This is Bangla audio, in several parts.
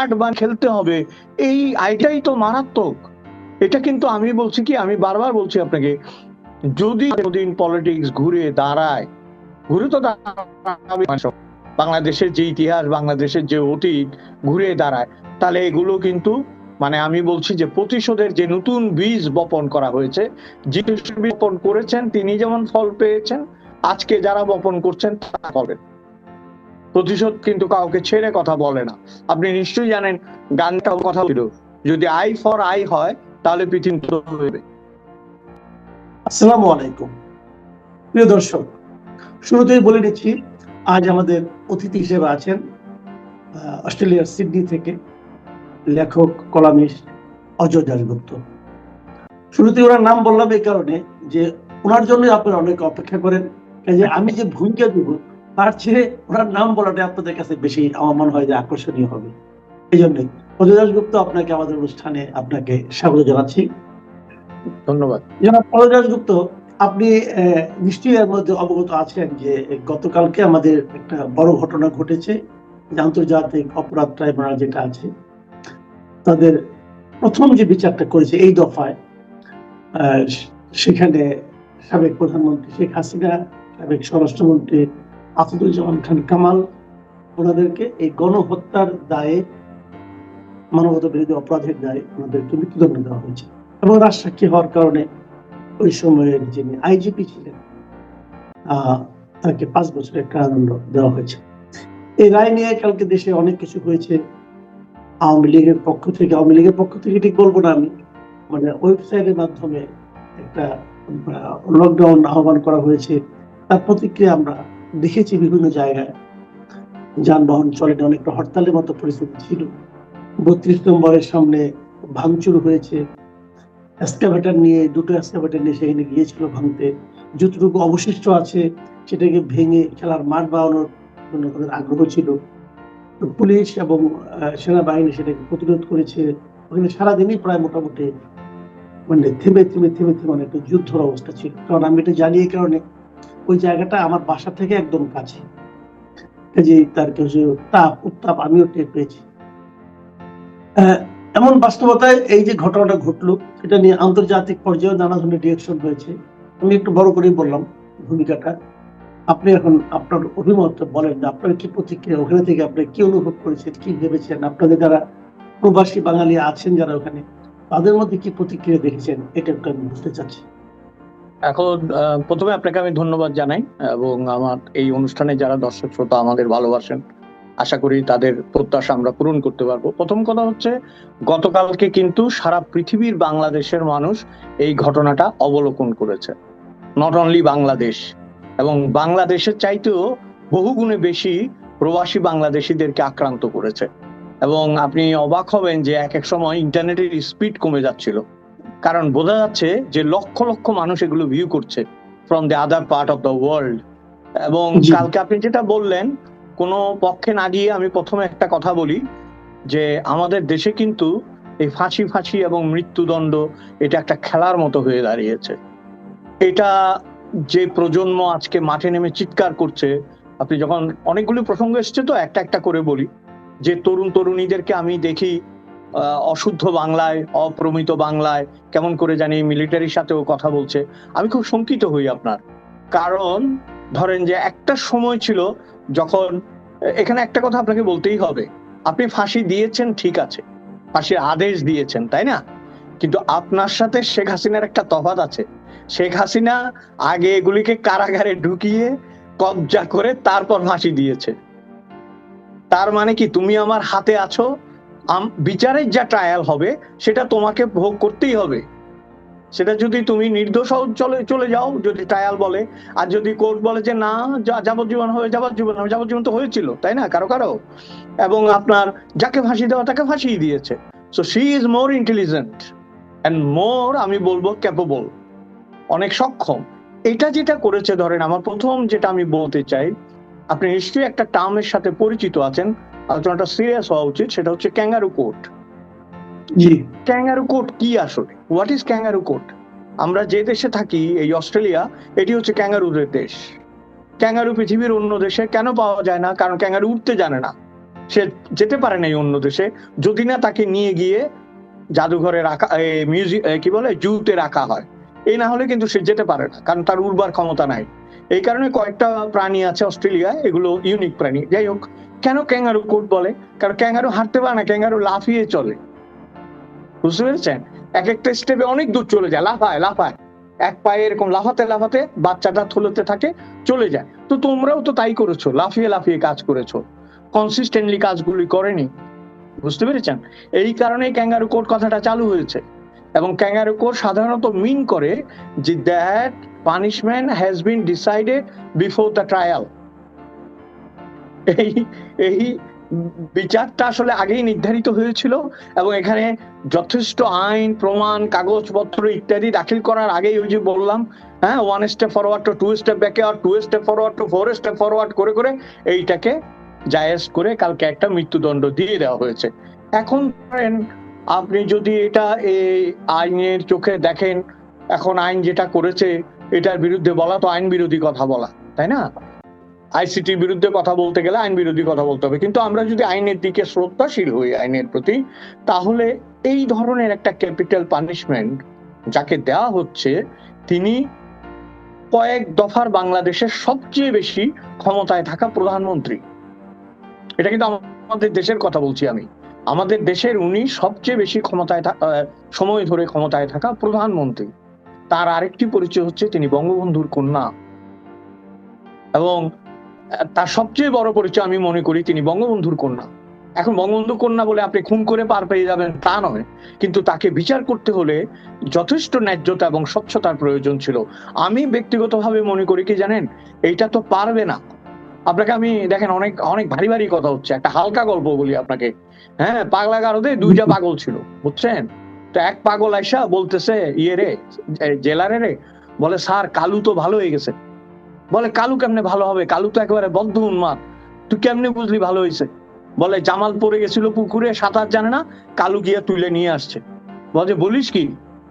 আট বার খেলতে হবে, এই আইটাই তো মারাত্মক। এটা কিন্তু আমি বলছি কি, আমি বারবার বলছি আপনাকে, যদি দিন পলিটিক্স ঘুরে দাঁড়ায়, ঘুরে তো বাংলাদেশের যে ইতিহাস, বাংলাদেশের যে অতীত ঘুরে দাঁড়ায়, তাহলে এগুলো কিন্তু মানে আমি বলছি যে প্রতিশোধের যে নতুন বীজ বপন করা হয়েছে, যে বপন করেছেন, তিনি যেমন ফল পেয়েছেন, আজকে যারা বপন করছেন, তারা পাবেন প্রতিশোধ কিন্তু কাউকে ছেড়ে কথা বলে না। আপনি নিশ্চয়ই জানেন গানটাও কথা ছিল যদি আই ফর আই হয়, তাহলে পৃথিবী আসসালামু আলাইকুম। প্রিয় দর্শক, শুরুতেই বলে নিচ্ছি, আজ আমাদের অতিথি হিসেবে আছেন অস্ট্রেলিয়ার সিডনি থেকে লেখক, কলামিস্ট অজয় দাশগুপ্ত। শুরুতে ওনার নাম বললাম এই কারণে যে, ওনার জন্য আপনারা অনেক অপেক্ষা করেন। যে আমি যে ভূমিকা দেব তার চেয়ে ওনার নাম বলাটা আপনাদের কাছে বেশি আমার মনে হয় যে আকর্ষণীয় হবে। এই জন্যই অজয় দাশগুপ্ত আপনাকে আমাদের অনুষ্ঠানে আপনাকে স্বাগত জানাচ্ছি। ধন্যবাদ। জনাব পলরাজ গুপ্ত আপনি নিশ্চয়ই এর মধ্যে অবগত আছেন যে গতকালকে আমাদের একটা বড় ঘটনা ঘটেছে যে আন্তর্জাতিক অপরাধ ট্রাইব্যুনাল যেটা আছে তাদের প্রথম যে বিচারটা করেছে এই দফায় আহ, সেখানে সাবেক প্রধানমন্ত্রী শেখ হাসিনা সাবেক স্বরাষ্ট্রমন্ত্রী আসাদুজ্জামান খান কামাল, ওনাদেরকে এই গণহত্যার দায়ে মানবতা বিরোধী অপরাধের দায়ে ওনাদেরকে মৃত্যুদণ্ড দেওয়া হয়েছে। এবং রাজসাক্ষী হওয়ার কারণে ওই সময়ের যিনি আইজিপি ছিলেন তাকে পাঁচ বছরের কারাদণ্ড দেওয়া হয়েছে। এই রায় নিয়ে কালকে দেশে অনেক কিছু হয়েছে। আওয়ামী লীগের পক্ষ থেকে, আওয়ামী লীগের পক্ষ থেকে ঠিক বলব না আমি মানে ওয়েবসাইটের মাধ্যমে একটা লকডাউন আহ্বান করা হয়েছে। তার প্রতিক্রিয়া আমরা দেখেছি বিভিন্ন জায়গায়। যানবাহন চলেনি অনেকটা হরতালের মতো পরিস্থিতি ছিল। বত্রিশ নম্বরের সামনে ভাঙচুর হয়েছে। এক্সকাভেটার নিয়ে, দুটো এক্সকাভেটার নিয়ে সেখানে গিয়েছিল ভাঙতে। যতটুকু অবশিষ্ট আছে, সেটাকে ভেঙে খেলার মাঠ বানানোর জন্য তাদের আগ্রহ ছিল। পুলিশ এবং সেনাবাহিনী সেটাকে প্রতিরোধ করেছে। ওখানে সারাদিনই প্রায় মোটামুটি মানে থেমে থেমে থেমে থেমে একটা যুদ্ধর অবস্থা ছিল। কারণ আমি এটা জানি এই কারণে ওই জায়গাটা আমার বাসা থেকে একদম কাছে। যে তার কিছু তাপ, উত্তাপ, আমিও টের পেয়েছি। এমন বাস্তবতায় এই যে ঘটনাটা ঘটলো, এটা নিয়ে আন্তর্জাতিক পর্যায়ে নানা ধরনের রিয়েকশন হয়েছে আমি একটু বড় করেই বললাম ভূমিকাটা। আপনি এখন আপনার অভিমত বলেন যে আপনার কি প্রতিক্রিয়া, ওখানে থেকে আপনি কি অনুভব করেছেন, কি ভেবেছেন? আপনাদের যারা প্রবাসী বাঙালি আছেন যারা ওখানে, তাদের মধ্যে কি প্রতিক্রিয়া দেখেছেন? এটা একটু আমি বুঝতে চাচ্ছি। এখন প্রথমে আপনাকে আমি ধন্যবাদ জানাই এবং আমার এই অনুষ্ঠানে যারা দর্শক শ্রোতা আমাদের ভালোবাসেন, আশা করি তাদের প্রত্যাশা আমরা পূরণ করতে পারব। প্রথম কথা হচ্ছে, গতকালকে কিন্তু সারা পৃথিবীর বাংলাদেশের মানুষ এই ঘটনাটা অবলোকন করেছে। নট অনলি বাংলাদেশ, এবং বাংলাদেশের চাইতেও বহুগুণে বেশি প্রবাসী বাংলাদেশিদেরকে আক্রান্ত করেছে। এবং আপনি অবাক হবেন যে এক এক সময় ইন্টারনেটের স্পিড কমে যাচ্ছিল। কারণ বোঝা যাচ্ছে যে লক্ষ লক্ষ মানুষ এগুলো ভিউ করছে from the other part of the world এবং। কালকে আপনি যেটা বললেন কোনো পক্ষে না গিয়ে আমি প্রথমে একটা কথা বলি যে আমাদের দেশে কিন্তু এই ফাঁসি ফাঁসি এবং মৃত্যুদণ্ড এটা একটা খেলার মতো হয়ে দাঁড়িয়েছে। এটা যে প্রজন্ম আজকে মাঠে নেমে চিৎকার করছে আপনি যখন অনেকগুলো প্রসঙ্গ এসছে তো একটা একটা করে বলি। যে তরুণ তরুণীদেরকে আমি দেখি অশুদ্ধ বাংলায়, অপ্রমিত বাংলায়, কেমন করে জানি মিলিটারির সাথেও কথা বলছে। আমি খুব শঙ্কিত হই আপনার। কারণ, ধরেন যে একটা সময় ছিল যখন এখানে একটা কথা আপনাকে বলতেই হবে। আপনি ফাঁসি দিয়েছেন, ঠিক আছে। ফাঁসির আদেশ দিয়েছেন, তাই না? কিন্তু আপনার সাথে শেখ হাসিনার একটা তফাৎ আছে। শেখ হাসিনা আগে এগুলিকে কারাগারে ঢুকিয়ে কবজা করে তারপর ফাঁসি দিয়েছে। তার মানে কি, তুমি আমার হাতে আছো? বিচারের যা ট্রায়াল হবে, সেটা তোমাকে ভোগ করতেই হবে। সেটা যদি তুমি নির্দোষ চলে চলে যাও, যদি ট্রায়াল বলে। আর যদি কোর্ট বলে যে, না যাবজ্জীবন হবে যাবজ্জীবন হবে। যাবজ্জীবন তো হয়েছিল, তাই না? কারও কারও। এবং আপনার যাকে ফাঁসি দেওয়া, তাকে ফাঁসি দিয়েছে। So she is more intelligent and more আমি বলব ক্যাপেবল অনেক সক্ষম। এটা যেটা করেছে, ধরেন, আমার প্রথম যেটা আমি বলতে চাই, আপনি নিশ্চয়ই একটা টার্মের সাথে পরিচিত আছেন। আলোচনাটা সিরিয়াস হওয়া উচিত সেটা হচ্ছে ক্যাঙ্গারু কোর্ট জি। ক্যাঙ্গারু কোর্ট কি আসলে? হোয়াট ইজ ক্যাঙ্গারু কোর্ট আমরা যে দেশে থাকি এই অস্ট্রেলিয়া এটি হচ্ছে ক্যাঙ্গারুদের দেশ। ক্যাঙ্গারু পৃথিবীর অন্য দেশে কেন পাওয়া যায় না? কারণ ক্যাঙ্গারু উঠতে জানে না। সে যেতে পারে না এই অন্য দেশে। যদি না তাকে নিয়ে গিয়ে জাদুঘরে রাখা মিউজিক কি বলে জুতে রাখা হয়। এই না হলে কিন্তু সে যেতে পারে না কারণ তার উড়বার ক্ষমতা নাই। এই কারণে কয়েকটা প্রাণী আছে অস্ট্রেলিয়ায় এগুলো ইউনিক প্রাণী। যাই হোক কেন ক্যাঙ্গারু কোট বলে? কারণ ক্যাঙ্গারু হাঁটতে পারে না, ক্যাঙ্গারু লাফিয়ে চলে। বুঝতে পেরেছেন? এক একটা স্টেপে অনেক দূর চলে যায়, লাফায় লাফায়। এক পায়ে এরকম লাফাতে লাফাতে বাচ্চাটা থলতে থাকে, চলে যায়। তো তোমরাও তো তাই করেছ, লাফিয়ে লাফিয়ে কাজ করেছ। কনসিস্টেন্টলি কাজগুলি করেনি। বুঝতে পেরেছেন? এই কারণে ক্যাঙ্গারু কোড কথাটা চালু হয়েছে। এবং ক্যাঙ্গারু কোড সাধারণত মিন করে যে that punishment has been decided before the trial এই এই বিচারটা আসলে আগেই নির্ধারিত হয়েছিল এবং এখানে যথেষ্ট আইন, প্রমাণ, কাগজপত্র ইত্যাদি দাখিল করার আগেই ওই যে বললাম হ্যাঁ one step forward two two step ব্যাকে আর two step forward two four step forward করে করে এইটাকে জায়েজ করে কালকে একটা মৃত্যুদণ্ড দিয়ে দেওয়া হয়েছে। এখন ধরেন আপনি যদি এটা এই আইনের চোখে দেখেন, এখন আইন যেটা করেছে, এটার বিরুদ্ধে বলা তো আইন বিরোধী কথা বলা, তাই না? আইসিটির বিরুদ্ধে কথা বলতে গেলে আইন বিরোধী কথা বলতে হবে। কিন্তু আমরা যদি আইনের দিকে শ্রদ্ধাশীল হই আইনের প্রতি, তাহলে এই ধরনের একটা ক্যাপিটাল পানিশমেন্ট যাকে দেওয়া হচ্ছে, তিনি কয়েক দফার বাংলাদেশের সবচেয়ে বেশি ক্ষমতায় থাকা প্রধানমন্ত্রী। এটা কিন্তু আমাদের দেশের কথা বলছি আমি। আমাদের দেশের উনি সবচেয়ে বেশি ক্ষমতায় সময় ধরে ক্ষমতায় থাকা প্রধানমন্ত্রী। তার আরেকটি পরিচয় হচ্ছে তিনি বঙ্গবন্ধুর কন্যা। এবং তার সবচেয়ে বড় পরিচয় আমি মনে করি তিনি বঙ্গবন্ধুর কন্যা। এখন বঙ্গবন্ধু কন্যা বলে আপনি খুন করে পার পেয়ে যাবেন তা নয় কিন্তু তাকে বিচার করতে হলে যথেষ্ট ন্যায্যতা এবং স্বচ্ছতার প্রয়োজন ছিল। আমি ব্যক্তিগতভাবে মনে করি কি জানেন এইটা তো পারবে না। আপনাকে আমি দেখেন অনেক অনেক ভারী ভারী কথা হচ্ছে। একটা হালকা গল্প বলি আপনাকে। হ্যাঁ পাগলা গারদে দুইটা পাগল ছিল বুঝছেন? তো এক পাগল আইসা বলতেছে ইয়ে রে জেলারে রে? বলে স্যার কালু তো ভালো হয়ে গেছে। বলে, কালু কেমনে ভালো হবে? কালু তো একেবারে বদ্ধ উন্মাদ। তুই কেমনে বুঝলি ভালো হয়েছে বলে, জামাল পড়ে গেছিল পুকুরে, সাঁতার জানে না, কালু গিয়া তুলে নিয়ে আসছে। বলে, বলিস কি?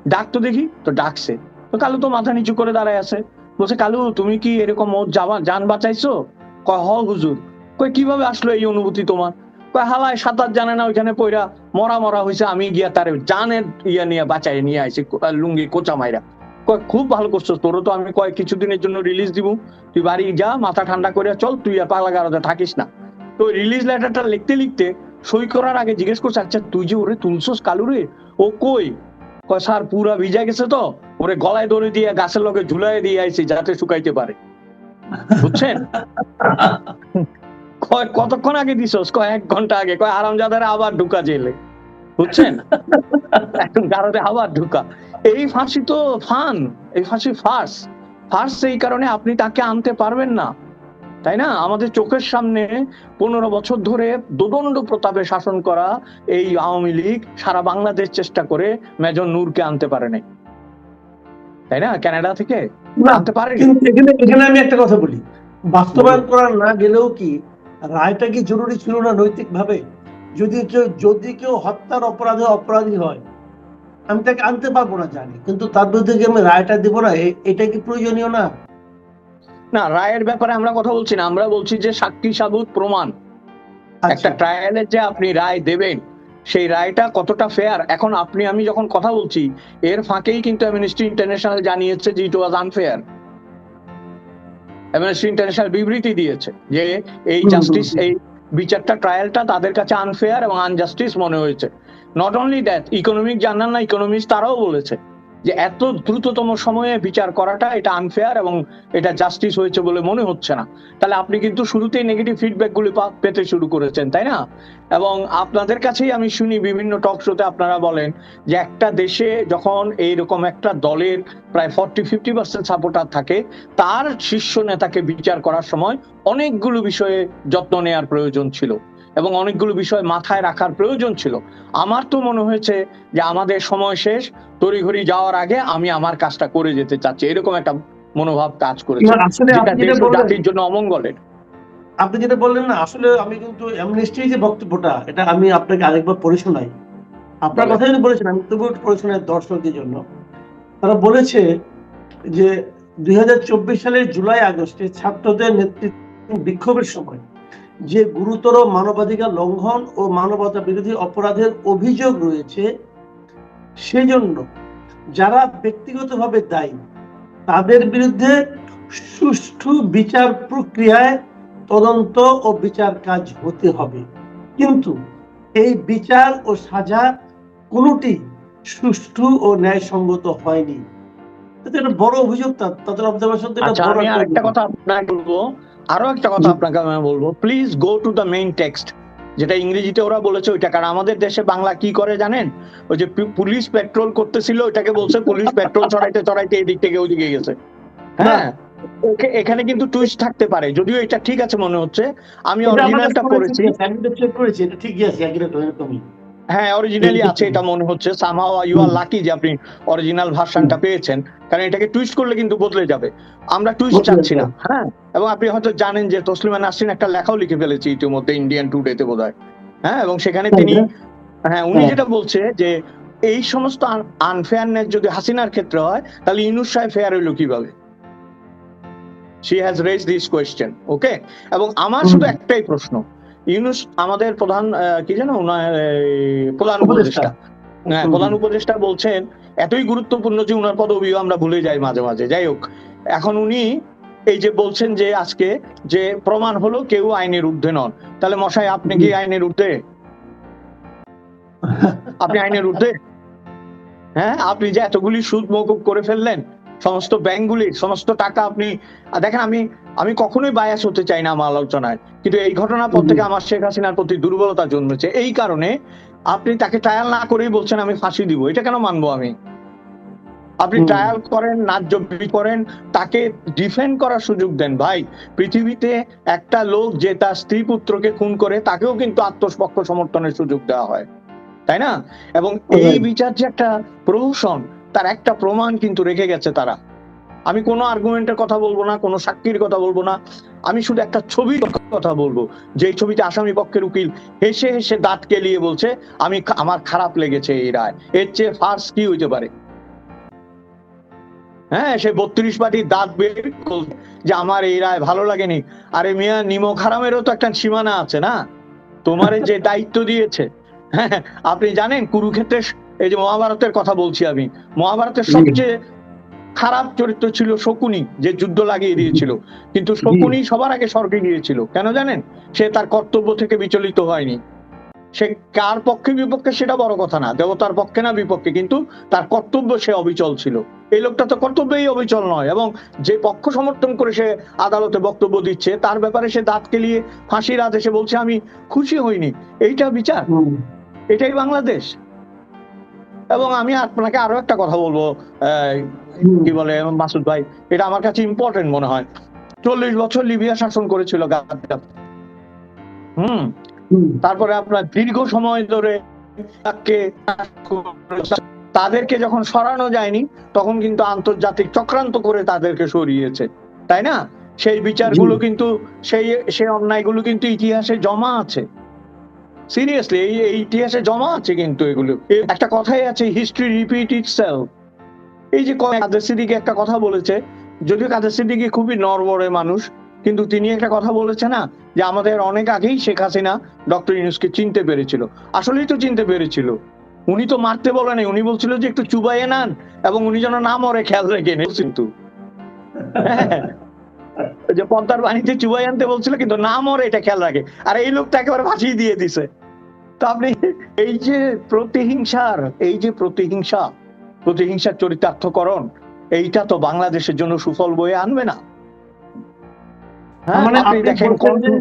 ডাক তো দেখি, তো ডাকছে। তো কালু তো মাথা নিচু করে দাঁড়ায় আছে। বলছে, কালু, তুমি কি এরকম ওর যাবা যান বাঁচাইছো? কয়, হ হুজুর। কই কীভাবে আসলো এই অনুভূতি তোমার? কয়, হালায় সাঁতার জানে না, ওইখানে পইরা মরা মরা হয়েছে আমি গিয়া তার জানের ইয়া নিয়ে বাঁচাই নিয়ে আইছি লুঙ্গি কোচা মাইরা। খুব ভালো করছ। তোরও তো আমি কয়েক কিছুদিনের জন্য রিলিজ দিব। তুই বাড়ি যা, মাথা ঠান্ডা করে চল, তুই আর পাগলা গারদে থাকিস না। তো রিলিজ লেটারটা লিখতে লিখতে সই করার আগে জিজ্ঞেস করছে আচ্ছা তুই যে ওরে তুলছস কালু রে? ও কই? কয়, স্যার, পুরা ভিজা গেছে তো। ওরে গলায় দড়ি দিয়ে, গাছের লগে ঝুলাই দিয়ে আইছি, যাতে শুকাইতে পারে। বুঝছেন? কয়, কতক্ষণ আগে দিছস? কয়, এক ঘণ্টা আগে। কয়, আরামজাদারে আবার ঢুকা জেলে। বুঝছেন? এখন আবার ঢুকা। এই ফাঁসি তো ফান এই ফাঁসি ফার্স। ফার্স এই কারণে আপনি তাকে আনতে পারবেন না। তাই না? আমাদের চোখের সামনে পনেরো বছর ধরে দোদণ্ড প্রতাপে শাসন করা এই আওয়ামী লীগ সারা বাংলাদেশ চেষ্টা করে মেজর নূরকে আনতে পারে নাই। তাই না? কানাডা থেকে আনতে এখানে এখানে আমি একটা কথা বলি। বাস্তবায়ন করা না গেলেও কি রায়টা কি জরুরি ছিল না নৈতিক ভাবে যদি কেউ যদি কেউ হত্যার অপরাধে অপরাধী হয় আমি তাকে আনতে পারব না জানি কিন্তু তার বিরুদ্ধে যে আমি রায়টা দিব না? এটা কি প্রয়োজনীয় না? না রায়ের ব্যাপারে আমরা কথা বলছি না। আমরা বলছি যে সাক্ষী সাবুত প্রমাণ। একটা আচ্ছা ট্রায়ালের যে আপনি রায় দেবেন সেই রায়টা কতটা ফেয়ার এখন আপনি আমি যখন কথা বলছি এর ফাঁকেই কিন্তু অ্যামনেস্টি ইন্টারন্যাশনাল জানিয়েছে যে it was unfair Amnesty International বিবৃতি দিয়েছে যে এই জাস্টিস। এই বিচারটা ট্রায়ালটা তাদের কাছে আনফেয়ার এবং আনজাস্টিস মনে হয়েছে। Not only that economic journal না ইকোনমিক্স তারাও বলেছে যে এত দ্রুততম সময়ে বিচার করাটা এটা আনফেয়ার এবং এটা জাস্টিস হয়েছে বলে মনে হচ্ছে না। তাহলে আপনি কিন্তু শুরুতেই নেগেটিভ ফিডব্যাক গুলি পেতে শুরু করেছেন, তাই না? এবং আপনাদের কাছেই আমি শুনি বিভিন্ন টক শোতে আপনারা বলেন যে একটা দেশে যখন এইরকম একটা দলের প্রায় ফর্টি ফিফটি পার্সেন্ট সাপোর্টার থাকে, তার শীর্ষ নেতাকে বিচার করার সময় অনেকগুলো বিষয়ে যত্ন নেওয়ার প্রয়োজন ছিল। এবং অনেকগুলো বিষয় মাথায় রাখার প্রয়োজন ছিল। আমার তো মনে হয়েছে যে আমাদের সময় শেষ তড়িঘড়ি যাওয়ার আগে আমি আমার কাজটা করে যেতে চাচ্ছি। এরকম একটা মনোভাব কাজ করেছে। জাতির জন্য অমঙ্গলের। আপনি যেটা বললেন না আসলে আমি কিন্তু অ্যামনেস্টির যে বক্তব্যটা এটা আমি আপনাকে আরেকবার পড়ে শোনাই। আপনার কথা যদি বলেছেন আমি তবুও একটু পড়ে শোনাই দর্শকদের জন্য। তারা বলেছে যে দুই হাজার চব্বিশ সালের জুলাই আগস্টে ছাত্রদের নেতৃত্ব বিক্ষোভের সময় যে গুরুতর মানবাধিকার লঙ্ঘন ও মানবতা বিরোধী অপরাধের অভিযোগ রয়েছে সেজন্য যারা ব্যক্তিগতভাবে দায়ী তাদের বিরুদ্ধে সুষ্ঠু বিচার প্রক্রিয়ায় তদন্ত ও বিচার কাজ হতে হবে। কিন্তু এই বিচার ও সাজা কোনোটি সুষ্ঠু ও ন্যায়সঙ্গত হয়নি। এটা একটা বড় অভিযোগ তাদের অবজারভেশন আচ্ছা আমি আরেকটা কথা আপনাকে বলব। আরও একটা কথা আপনাকে আমি বলব। Please go to the main text যেটা ইংরেজিতে ওরা বলেছে ওইটা। কারণ আমাদের দেশে বাংলা কি করে জানেন? ওই যে পুলিশ পেট্রোল করতেছিল ওইটাকে বলছে পুলিশ পেট্রোল চড়াইতে চড়াইতে এদিক থেকে ওইদিকে গেছে। হ্যাঁ? এখানে কিন্তু টুইস্ট থাকতে পারে। যদিও এটা ঠিক আছে মনে হচ্ছে আমি অরিজিনালটা পড়েছি। চেক করেছি এটা ঠিকই আছে এরকমই। হ্যাঁ অরিজিনালি আছে এটা মনে হচ্ছে। সামহাও ইউ আর লাকি যে আপনি অরিজিনাল ভার্সনটা পেয়েছেন। কারণ এটাকে টুইস্ট করলে কিন্তু বদলে যাবে। আমরা টুইস্ট চাচ্ছি না। হ্যাঁ। এবং আপনি হয়তো জানেন যে তসলিমা নাসরিন একটা লেখাও লিখে ফেলেছে ইতিমধ্যে ইন্ডিয়ান টুডেতে বোধ হ্যাঁ এবং সেখানে তিনি হ্যাঁ উনি হ্যাঁ। যেটা বলছে যে এই সমস্ত আনফেয়ারনেস যদি হাসিনার ক্ষেত্রে হয় তাহলে ইনুস সাহেব ফেয়ার হইল কীভাবে? She has raise this question okay এবং আমার শুধু একটাই প্রশ্ন। ইউনুস আমাদের প্রধান কি উনার প্রধান উপদেষ্টা। উপদেষ্টা। হ্যাঁ প্রধান উপদেষ্টা বলছেন এতই গুরুত্বপূর্ণ যে উনার পদবিও আমরা ভুলে যাই মাঝে মাঝে। যাই হোক এখন উনি এই যে বলছেন যে আজকে যে প্রমাণ হলো কেউ আইনের ঊর্ধ্বে নন। তাহলে মশাই আপনি কি আইনের ঊর্ধ্বে? আপনি আইনের ঊর্ধ্বে? হ্যাঁ আপনি যে এতগুলি সুদ মকুব করে ফেললেন সমস্ত ব্যাংকগুলির সমস্ত টাকা আপনি দেখেন আমি আমি কখনোই বায়াস হতে চাই না আমার আলোচনায়। কিন্তু এই ঘটনার পর থেকে আমার শেখ হাসিনার প্রতি দুর্বলতা জন্মেছে। এই কারণে আপনি তাকে ট্রায়াল না করেই বলছেন আমি ফাঁসি দিব। এটা কেন মানবো আমি? আপনি ট্রায়াল করেন ন্যায্য বিচার করেন তাকে ডিফেন্ড করার সুযোগ দেন। ভাই পৃথিবীতে একটা লোক যে তার স্ত্রী পুত্রকে খুন করে তাকেও কিন্তু আত্মপক্ষ সমর্থনের সুযোগ দেওয়া হয়। তাই না? এবং এই বিচার যে একটা প্রহসন তার একটা প্রমাণ কিন্তু রেখে গেছে তারা। আমি কোনো আর্গুমেন্টের কথা বলব না, কোনো সাক্ষীর কথা বলব না। আমি শুধু একটা ছবির কথা বলব। যে ছবিতে আসামি পক্ষের উকিল হেসে হেসে দাঁত কেলিয়ে বলছে, আমি আমার খারাপ লেগেছে এই রায়। এর চেয়ে ফার্স কি হইতে পারে? হ্যাঁ সে বত্রিশ পাটি দাঁত বের যে, আমার এই রায় ভালো লাগেনি। আরে মিয়া, নিমক হারামেরও তো একটা সীমানা আছে না? তোমারে যে দায়িত্ব দিয়েছে হ্যাঁ আপনি জানেন কুরুক্ষেত্রে এই যে মহাভারতের কথা বলছি আমি মহাভারতের সবচেয়ে খারাপ চরিত্র ছিল শকুনি যে যুদ্ধ লাগিয়ে দিয়েছিল। কিন্তু শকুনি সবার আগে স্বর্গে গিয়েছিল কেন জানেন? সে তার কর্তব্য থেকে বিচলিত হয়নি। সে কার পক্ষে বিপক্ষে সেটা বড় কথা না দেবতার পক্ষে না বিপক্ষে কিন্তু তার কর্তব্য সে অবিচল ছিল। এই লোকটা তো কর্তব্যই অবিচল নয় এবং যে পক্ষ সমর্থন করে সে আদালতে বক্তব্য দিচ্ছে তার ব্যাপারে সে দাঁত কেলিয়ে ফাঁসির আদেশে বলছে আমি খুশি হইনি। এইটা বিচার? এটাই বাংলাদেশ? এবং আমি আপনাকে আরও একটা কথা বলব কি বলে মাসুদ ভাই এটা আমার কাছে ইম্পর্টেন্ট মনে হয়। চল্লিশ বছর লিবিয়া শাসন করেছিল গাদ্দাফি। হুম। তারপরে আপনার দীর্ঘ সময় ধরে তাদেরকে যখন সরানো যায়নি তখন কিন্তু আন্তর্জাতিক চক্রান্ত করে তাদেরকে সরিয়েছে। তাই না? সেই বিচারগুলো কিন্তু সেই সেই অন্যায়গুলো কিন্তু ইতিহাসে জমা আছে। সিরিয়াসলি এই ইতিহাসে জমা আছে কিন্তু এগুলো। একটা কথাই আছে হিস্ট্রি রিপিট ইটসেলফ এই যে কাদের সিদ্দিকি একটা কথা বলেছে, যদিও কাদের সিদ্দিকি খুবই নরবরে মানুষ, কিন্তু তিনি একটা কথা বলেছে না, যে আমাদের অনেক আগেই শেখ হাসিনা ডক্টর ইউনুসকে চিনতে পেরেছিল। আসলেই তো চিনতে পেরেছিল। উনি তো মারতে বলেনি উনি বলছিল যে একটু চুবাইয়ে নেন, এবং উনি যেন না মরে, খেয়াল রেখে কিন্তু। হ্যাঁ। যে পদ্মার বাণীতে চুবাই আনতে বলছিল কিন্তু না মরে এটা খেয়াল রাখে। আর এই লোকটা একেবারে ফাঁসিয়ে দিয়ে দিছে। তো আপনি এই যে প্রতিহিংসার এই যে প্রতিহিংসা প্রতিহিংসার চরিতার্থকরণ এইটা তো বাংলাদেশের জন্য সুফল বয়ে আনবে না। হ্যাঁ, মানে আপনি দেখেন বলছেন যে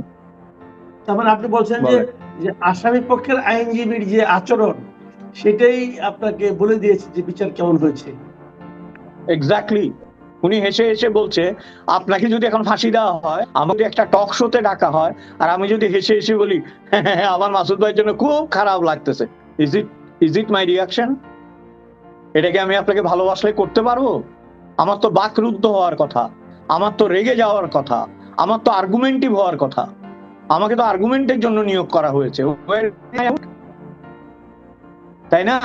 তার মানে আপনি বলছেন যে যে আসামি পক্ষের আইনজীবীর যে আচরণ সেটাই আপনাকে বলে দিয়েছে যে বিচার কেমন হয়েছে। এক্স্যাক্টলি উনি হেসে হেসে বলছে আপনাকে যদি এখন ফাঁসি দেওয়া হয় আমাকে একটা টক শোতে ডাকা হয় আর আমি যদি হেসে হেসে বলি "হ্যাঁ, আমার মাসুদ ভাইয়ের জন্য খুব খারাপ লাগতেছে। Is it is it my reaction এটাকে আমি আপনাকে ভালোবাসলে করতে পারব? আমার তো বাকরুদ্ধ হওয়ার কথা আমার তো রেগে যাওয়ার কথা আমার তো আর্গুমেন্টিভ হওয়ার কথা। আমাকে তো আর্গুমেন্টের জন্য নিয়োগ করা হয়েছে। তাই না।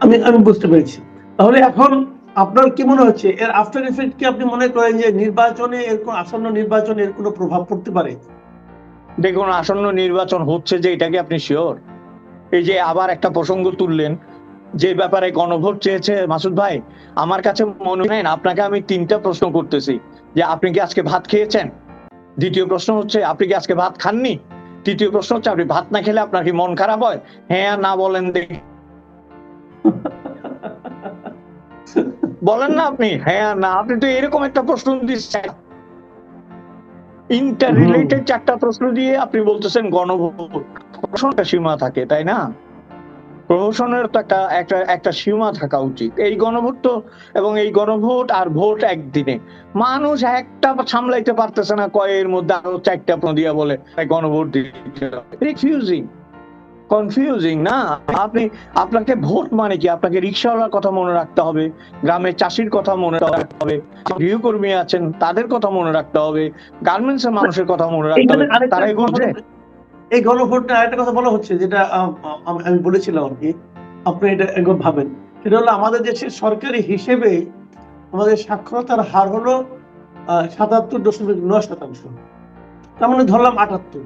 আমি আমি বুঝতে পেরেছি। তাহলে এখন আপনার কি মনে হচ্ছে? এর আফটার ইফেক্ট কি আপনি মনে করেন যে নির্বাচনে এর কোন আসন্ন নির্বাচনে এর কোনো প্রভাব পড়তে পারে? দেখুন, আসন্ন নির্বাচন হচ্ছে যে এটাকে আপনি শিওর এই যে আবার একটা প্রসঙ্গ তুললেন, যে ব্যাপারে গণভোট চেয়েছে মাসুদ ভাই, আমার কাছে মনে হয় আপনাকে আমি তিনটা প্রশ্ন করতেছি। যে আপনি কি আজকে ভাত খেয়েছেন? দ্বিতীয় প্রশ্ন হচ্ছে, আপনি কি আজকে ভাত খাননি? তৃতীয় প্রশ্ন হচ্ছে, আপনি ভাত না খেলে আপনার কি মন খারাপ হয়? হ্যাঁ না বলেন দেখি। বলেন না আপনি। হ্যাঁ না আপনি তো এরকম একটা প্রশ্ন দিচ্ছেন। ইন্টার রিলেটেড চারটা প্রশ্ন দিয়ে আপনি বলতেছেন গণভোট। সীমা থাকে তাই না? প্রহসনের তো একটা একটা একটা সীমা থাকা উচিত। এই গণভোট তো এবং এই গণভোট আর ভোট একদিনে। মানুষ একটা সামলাইতে পারতেছে না কয়ের মধ্যে আরও চারটা প্রশ্ন দিয়া বলে গণভোট দিতে রিফিউজিং কনফিউজিং না? আপনি আপনাকে ভোট মানে কি? আপনাকে রিক্সাওয়ালার কথা মনে রাখতে হবে গ্রামের চাষির কথা মনে রাখতে হবে গৃহকর্মী আছেন তাদের কথা মনে রাখতে হবে গার্মেন্টস এর মানুষের কথা মনে রাখতে হবে তারাই বোঝে এই গণভোটটা আরেকটা কথা বলা হচ্ছে যেটা আমি বলেছিলাম আর কি আপনি এটা একবার ভাবেন। সেটা হলো আমাদের দেশের সরকারি হিসেবে আমাদের সাক্ষরতার হার হলো সাতাত্তর দশমিক নয় শতাংশ। তার মানে ধরলাম আটাত্তর।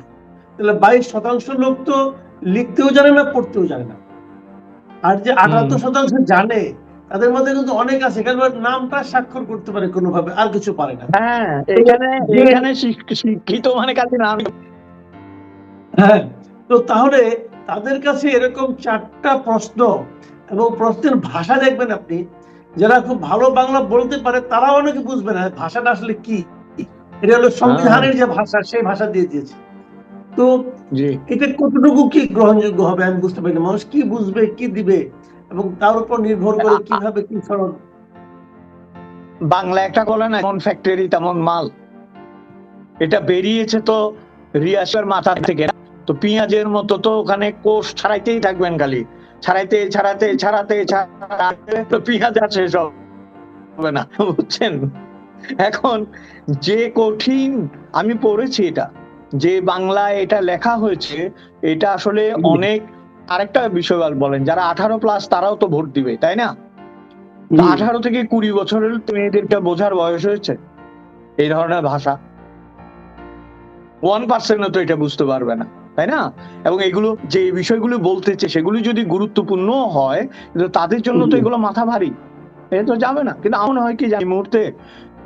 তাহলে বাইশ শতাংশ লোক তো লিখতেও জানে না পড়তেও জানে না। আর যে আটাত্তর শতাংশ জানে তাদের মধ্যে কিন্তু অনেক আছে। কারণ নামটা স্বাক্ষর করতে পারে কোনোভাবে আর কিছু পারে না। হ্যাঁ এখানে এখানে শিক্ষিত মানে কাছে না আমি হ্যাঁ তো তাহলে তাদের কাছে এরকম চারটা প্রশ্ন এবং প্রশ্নের ভাষা দেখবেন আপনি যারা খুব ভালো বাংলা বলতে পারে তারাও অনেকে বুঝবে না ভাষাটা আসলে কি। এটা হলো সংবিধানের যে ভাষা সেই ভাষা দিয়ে দিয়েছে। তো জি। এটা কতটুকু কি গ্রহণযোগ্য হবে আমি বুঝতে পারি না। মানুষ কি বুঝবে কি দিবে এবং তার উপর নির্ভর করে কীভাবে কি সরল বাংলা একটা বলে না এমন ফ্যাক্টরি তেমন মাল। এটা বেরিয়েছে তো রিয়াসের মাথা থেকে তো পেঁয়াজের মতো তো ওখানে কোষ ছাড়াইতেই থাকবেন খালি। ছাড়াইতে ছাড়াতে ছাড়াতে ছাড়াতে তো পেঁয়াজ আর শেষ হবে না বুঝছেন? এখন যে কঠিন আমি পড়েছি এটা। যে বাংলায় এটা লেখা হয়েছে এটা আসলে। অনেক আরেকটা বিষয় বলেন যারা আঠারো প্লাস তারাও তো ভোট দিবে তাই না? আঠারো থেকে কুড়ি বছরের মেয়েদেরকে বোঝার বয়স হয়েছে এই ধরনের ভাষা। ওয়ান পার্সেন্ট তো এটা বুঝতে পারবে না তাই না? এবং এগুলো যে বিষয়গুলো বলতেছে সেগুলো যদি গুরুত্বপূর্ণ হয় কিন্তু তাদের জন্য তো এগুলো মাথা ভারী। এ তো যাবে না। কিন্তু আমার হয় কি এই মুহূর্তে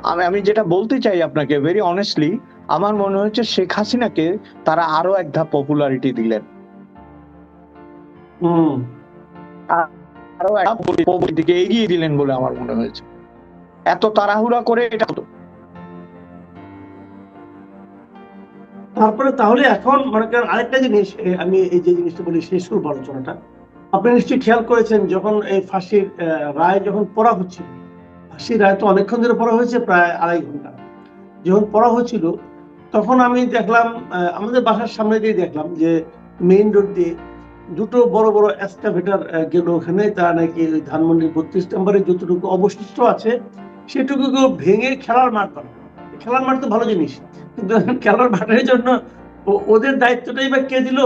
আমি আমি যেটা বলতে চাই আপনাকে ভেরি অনেস্টলি আমার মনে হচ্ছে শেখ হাসিনাকে তারা আরও এক ধাপ পপুলারিটি দিলেন। আরও এক দিকে এগিয়ে দিলেন বলে আমার মনে হয়েছে। এত তাড়াহুড়া করে এটা তারপরে তাহলে এখন মনে করেন আরেকটা জিনিস আমি এই যে জিনিসটা বলি শেষ করব আলোচনাটা। আপনি নিশ্চয়ই খেয়াল করেছেন যখন এই ফাঁসির রায় যখন পড়া হচ্ছিল ফাঁসির রায় তো অনেকক্ষণ ধরে পড়া হয়েছে প্রায় আড়াই ঘণ্টা। যখন পড়া হচ্ছিল তখন আমি দেখলাম আমাদের বাসার সামনে দিয়ে দেখলাম যে মেইন রোড দিয়ে দুটো বড় বড় এক্সকাভেটার গেল ওখানে। তা নাকি ধানমন্ডির বত্রিশ নম্বরে যতটুকু অবশিষ্ট আছে সেটুকু ভেঙে খেলার মাঠ বানানো খেলার মাঠ তো ভালো জিনিস, কিন্তু খেলার মাঠের জন্য ওদের দায়িত্বটাই বা কে দিল?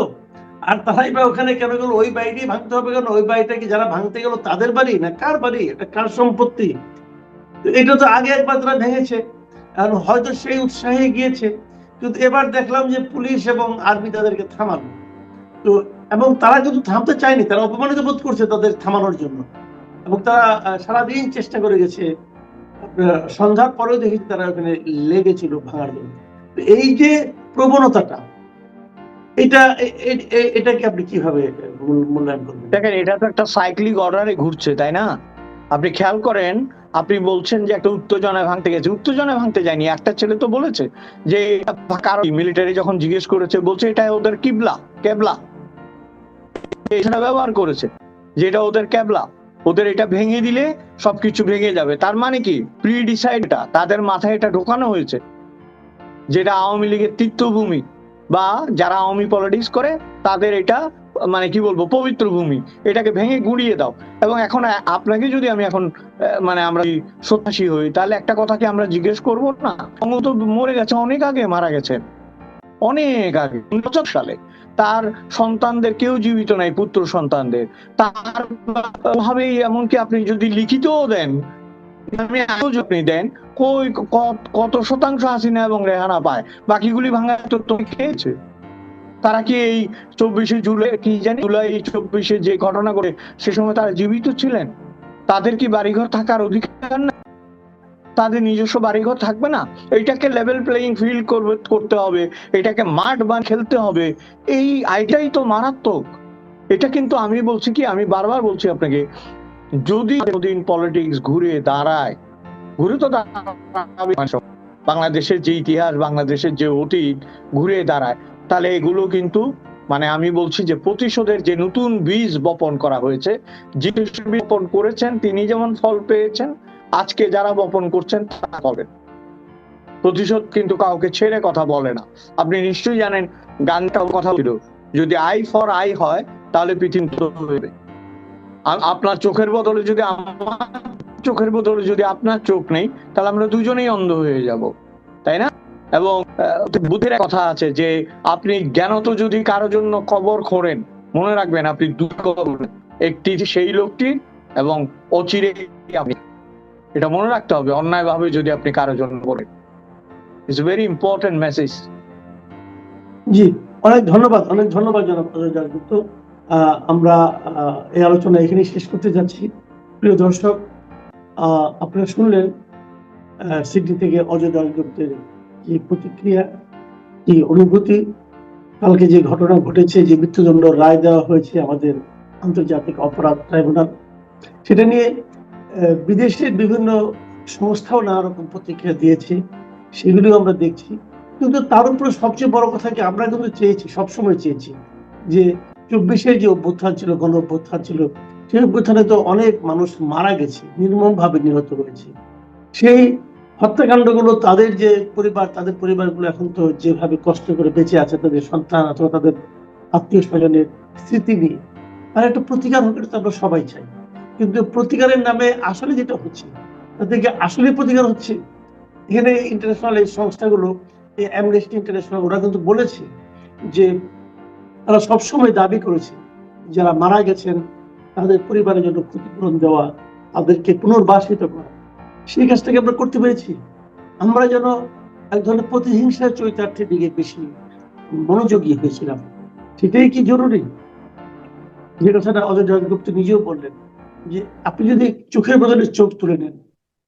আর তারাই বা ওখানে কেন গেল? ওই বাড়িটাই ভাঙতে হবে কেন? ওই বাড়িটা কি যারা ভাঙতে গেল, তাদের বাড়ি না কার বাড়ি? এটা কার সম্পত্তি? এটা তো আগে একবার তারা ভেঙেছে। হয়তো সেই উৎসাহে গিয়েছে। কিন্তু এবার দেখলাম যে পুলিশ এবং আর্মি তাদেরকে থামালো। তো, এবং তারা কিন্তু থামতে চায়নি, তারা অপমানিত বোধ করছে তাদের থামানোর জন্য। এবং তারা সারাদিন চেষ্টা করে গেছে। সন্ধ্যার পরেও দেখেছি তারা ওখানে লেগেছিল ভাঙার জন্য। এই যে প্রবণতাটা, এটা এটাকে আপনি কীভাবে মূল- মূল্যায়ন করবেন? দেখেন, এটা তো একটা সাইক্লিক অর্ডারে ঘুরছে, তাই না? আপনি খেয়াল করেন, আপনি বলছেন যে একটা উত্তেজনায় ভাঙতে গেছে। উত্তেজনায় ভাঙতে যায়নি, একটা ছেলে তো বলেছে যে মিলিটারি যখন জিজ্ঞেস করেছে, বলছে এটা ওদের কিবলা, কেবলা। এটা ব্যবহার করেছে যেটা ওদের কেবলা। ওদের এটা ভেঙে দিলে সবকিছু ভেঙে যাবে। তার মানে কি? প্রি ডিসাইডটা তাদের মাথায় এটা ঢোকানো হয়েছে যেটা আওয়ামী লীগের তীর্থভূমি বা যারা আওয়ামী পলিটিক্স করে, তাদের এটা মানে কি বলব, পবিত্র ভূমি, এটাকে ভেঙে গুড়িয়ে দাও। এবং এখন আপনাকে যদি আমি এখন মানে আমরা যদি হই, তাহলে একটা কথা কি আমরা জিজ্ঞেস করব না? বঙ্গ তো মরে গেছে, অনেক আগে মারা গেছেন অনেক আগে পঞ্চাশ সালে। তার সন্তানদের কেউ জীবিত নাই, পুত্র সন্তানদের। তার ভাবেই এমনকি আপনি যদি লিখিতও দেন আপনি দেন, কই, কত শতাংশ হাসিনা এবং রেহানা পায়? বাকিগুলি ভাঙা তো তুমি খেয়েছে? তারা কি এই চব্বিশে জুলাই, কি জানি, জুলাই চব্বিশে যে ঘটনা করে সে সময় তারা জীবিত ছিলেন? তাদের কি বাড়িঘর থাকার অধিকার না তাদের নিজস্ব বাড়িঘর থাকবে না? এটাকে লেভেল প্লেইং ফিল্ড করবে, করতে হবে। এটাকে মাঠ বান খেলতে হবে। এই আইটাই তো মারাত্মক। এটা কিন্তু আমি বলছি কি, আমি বারবার বলছি আপনাকে, যদি দিন পলিটিক্স ঘুরে দাঁড়ায়, ঘুরে তো দাঁড়াবে বাংলাদেশের যে ইতিহাস, বাংলাদেশের যে অতীত, ঘুরে দাঁড়ায়। তাহলে এগুলো কিন্তু মানে আমি বলছি যে প্রতিশোধের যে নতুন বীজ বপন করা হয়েছে, যে বপন করেছেন, তিনি যেমন ফল পেয়েছেন, আজকে যারা বপন করছেন, তারা পাবেন। প্রতিশোধ কিন্তু কাউকে ছেড়ে কথা বলে না। আপনি নিশ্চয়ই জানেন, গানটাও কথা ছিল যদি আই ফর আই হয়, তাহলে পৃথিবী আপনার চোখের বদলে যদি আমার চোখের বদলে যদি আপনার চোখ নেই, তাহলে আমরা দুজনেই অন্ধ হয়ে যাব। এবং বুদ্ধের কথা আছে যে আপনি জ্ঞানত যদি কারও জন্য কবর খোঁড়েন মনে রাখবেন আপনি একটি সেই লোকটি এবং অচিরে আপনি। এটা মনে রাখতে হবে অন্যায় ভাবে যদি আপনি কারও জন্য করেন। ইটস ভেরি ইম্পর্টেন্ট মেসেজ জি অনেক ধন্যবাদ অনেক ধন্যবাদ জনাব আহ, আমরা এই আলোচনা এখানে শেষ করতে যাচ্ছি। প্রিয় দর্শক আপনারা শুনলেন সিডনি থেকে অজয় দাশগুপ্তের যে প্রতিক্রিয়া কি অনুভূতি, কালকে যে ঘটনা ঘটেছে, যে মৃত্যুদণ্ড রায় দেওয়া হয়েছে আমাদের আন্তর্জাতিক অপরাধ ট্রাইব্যুনাল, সেটা নিয়ে বিদেশের বিভিন্ন সংস্থাও নানা রকম প্রতিক্রিয়া দিয়েছে, সেগুলিও আমরা দেখছি। কিন্তু তার উপরে সবচেয়ে বড় কথা কি, আমরা কিন্তু চেয়েছি, সবসময় চেয়েছি, যে চব্বিশের যে অভ্যুত্থান ছিল, গণ অভ্যুত্থান ছিল, সেই অভ্যুত্থানে তো অনেক মানুষ মারা গেছে নির্মম ভাবে নিহত হয়েছে। সেই হত্যাকাণ্ডগুলো তাদের যে পরিবার, তাদের পরিবারগুলো এখন তো যেভাবে কষ্ট করে বেঁচে আছে, তাদের সন্তান অথবা তাদের আত্মীয় স্বজনের স্মৃতি নিয়ে তার একটা প্রতিকার হোক, এটা আমরা সবাই চাই। কিন্তু প্রতিকারের নামে আসলে যেটা হচ্ছে, তাদেরকে আসলে প্রতিকার হচ্ছে। এখানে ইন্টারন্যাশনাল এই সংস্থাগুলো অ্যামনেস্টি ইন্টারন্যাশনাল ওরা কিন্তু বলেছে যে তারা সবসময় দাবি করেছে, যারা মারা গেছেন, তাদের পরিবারের জন্য ক্ষতিপূরণ দেওয়া, তাদেরকে পুনর্বাসিত করা। সেই কাজটাকে আমরা করতে পেরেছি। আমরা যেন এক ধরনের প্রতিহিংসার চরিতার্থের দিকে বেশি মনোযোগী হয়েছিলাম। সেটাই কি জরুরি? যে কথাটা অজয় জয়গুপ্ত নিজেও বললেন যে, আপনি যদি চোখের বদলে চোখ তুলে নেন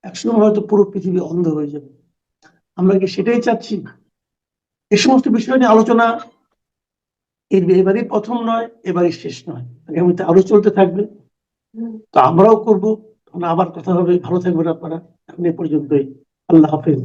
একসময় হয়তো পুরো পৃথিবী অন্ধ হয়ে যাবে। আমরা কি সেটাই চাচ্ছি? এই সমস্ত বিষয় নিয়ে আলোচনা এর এবারই প্রথম নয়, এবারই শেষ নয়। আগামীতে আরও চলতে থাকবে। তো আমরাও করব। আবার কথা হবে ভালো থাকবেন আপনারা। এ পর্যন্তই। আল্লাহ হাফেজ।